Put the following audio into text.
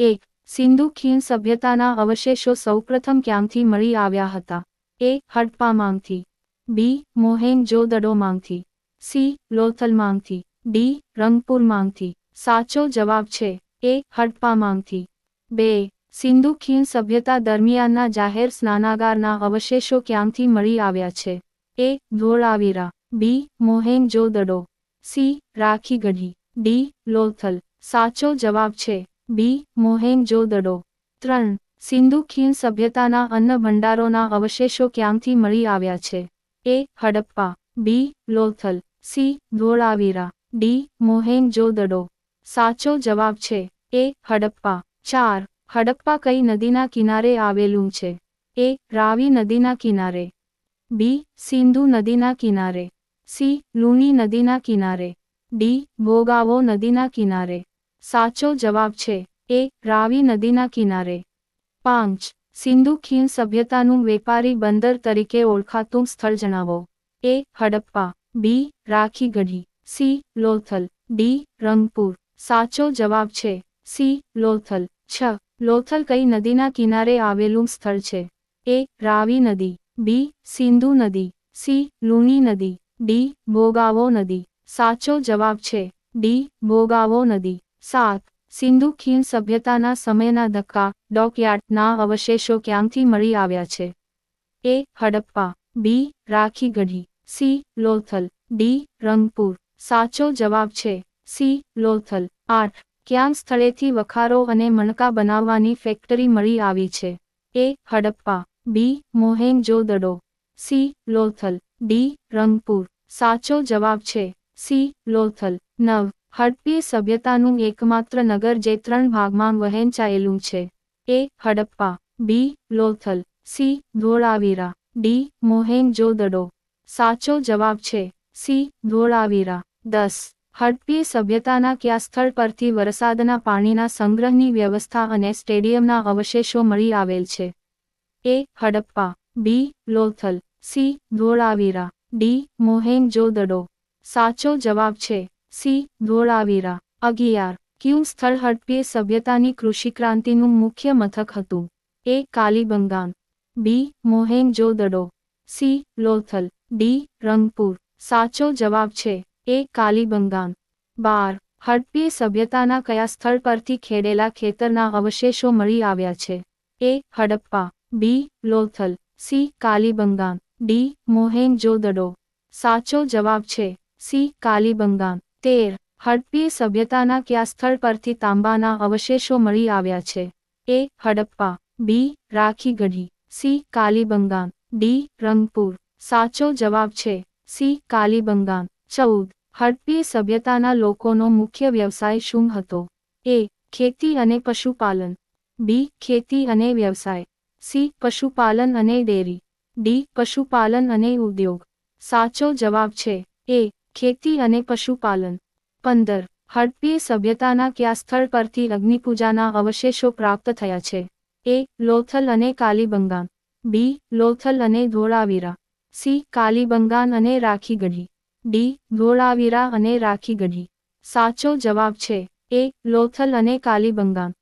એક, સિંધુ ખીણ સભ્યતાના અવશેષો સૌપ્રથમ ક્યાંથી મળી આવ્યા હતા? એ હડપામાંથી બી મોહેનજોદડોમાંથી સી લોથલ માંગથી ડી રંગપુર માંગથી સાચો જવાબ છે, એ હડપામાંથી બે, સિંધુ ખીણ સભ્યતા દરમિયાનના જાહેર સ્નાનાગારના અવશેષો ક્યાંથી મળી આવ્યા છે? A, Dholavira. B, Mohenjodaro. C, Rakhigarhi. D, Lothal. સાચો જવાબ છે બી મોહેનજોદડો ત્રણ, સિંધુ ખીણ સભ્યતાના અન્ન ભંડારોના અવશેષો ક્યાંથી મળી આવ્યા છે? A, Harappa. B, Lothal. C, Dholavira. D Mohenjodaro સાચો જવાબ છે, એ, હડપ્પા. ચાર, હડપ્પા કઈ નદીના કિનારે આવેલું છે? એ, રાવી નદીના કિનારે. બી, સિંધુ નદીના કિનારે. સી, લુણી નદીના કિનારે. ડી, ભોગાવો નદીના કિનારે. સાચો જવાબ છે, એ રાવી નદીના કિનારે. પાંચ, સિંધુ ખીણ સભ્યતાનું વેપારી બંદર તરીકે ઓળખાતું સ્થળ જણાવો. A, Harappa. B, Rakhigarhi. C, Lothal. D, Rangpur. સાચો જવાબ છે, સી, લોથલ. છ, લોથલ કઈ નદીના કિનારે આવેલું સ્થળ છે? એ, રાવી નદી. બી, સિંધુ નદી. સી, લુણી નદી. ડી ભોગાવો નદી. સાચો જવાબ છે, ડી ભોગાવો નદી. સાત, સિંધુ ખીણ સભ્યતાના સમયના ધક્કા, ડોકયાર્ડના અવશેષો ક્યાંથી મળી આવ્યા છે? A, Harappa. B Rakhigarhi C, Lothal. D, Rangpur. સાચો જવાબ છે. સી, લોથલ. આઠ, ક્યાં સ્થળેથી વખારો અને મણકા બનાવવાની ફેક્ટરી મળી આવી છે? A, Harappa. B, Mohenjodaro. C, Lothal. D, Rangpur. સાચો જવાબ છે. સી, લોથલ. નવ હડપ્પી સભ્યતાનું એકમાત્ર નગર જે ત્રણ ભાગમાં વહેંચાયેલું છે. A, Harappa. B, Lothal. C, Dholavira. D, Mohenjodaro. સાચો જવાબ છે. સી, ધોળાવીરા. દસ, હડપ્પી સભ્યતાના કયા સ્થળ પરથી વરસાદના પાણીના સંગ્રહની વ્યવસ્થા અને સ્ટેડિયમના અવશેષો મળી આવેલ છે? A, Harappa. B, Lothal. C, Dholavira. D, Mohenjodaro. સાચો જવાબ છે. સી. ધોળાવીરા. અગિયાર. ક્યુ. સ્થળ હડપીએ સભ્યતાની કૃષિક્રાંતિનું મુખ્ય મથક હતું. A. Kalibangan. B. Mohenjodaro. C. Lothal. D. Rangpur. સાચો જવાબ છે એ. કાલીબંગાન. બાર. હડપીએ સભ્યતાના કયા સ્થળ પરથી ખેડેલા ખેતરના અવશેષો મળી આવ્યા છે? A. Harappa. B. Lothal. C. Kalibangan. D. Mohenjodaro. સાચો જવાબ છે સી. કાલીબંગાન. તેર, હડપ્પી સભ્યતાના કયા સ્થળ પરથી તાંબાના અવશેષો મળી આવ્યા છે? A, Harappa, B, Rakhigarhi, C, Kalibangan, D, Rangpur. સાચો જવાબ છે, સી, કાલીબંગાન. ચૌદ, હડપ્પી સભ્યતાના લોકોનો મુખ્ય વ્યવસાય શું હતો? એ, ખેતી અને પશુપાલન. બી, ખેતી અને વ્યવસાય. સી, પશુપાલન અને ડેરી. ડી, પશુપાલન અને ઉદ્યોગ. સાચો જવાબ છે, એ ખેતી અને પશુપાલન. પંદર. હડપ્પી સભ્યતાના કયા સ્થળ પરથી અગ્નિપૂજાના અવશેષો પ્રાપ્ત થયા છે? એ. લોથલ અને કાલીબંગાન. બી. લોથલ અને ધોળાવીરા. સી. કાલીબંગાન અને રાખીગઢી. ડી. ધોળાવીરા અને રાખીગઢી. સાચો જવાબ છે એ. લોથલ અને કાલીબંગાન.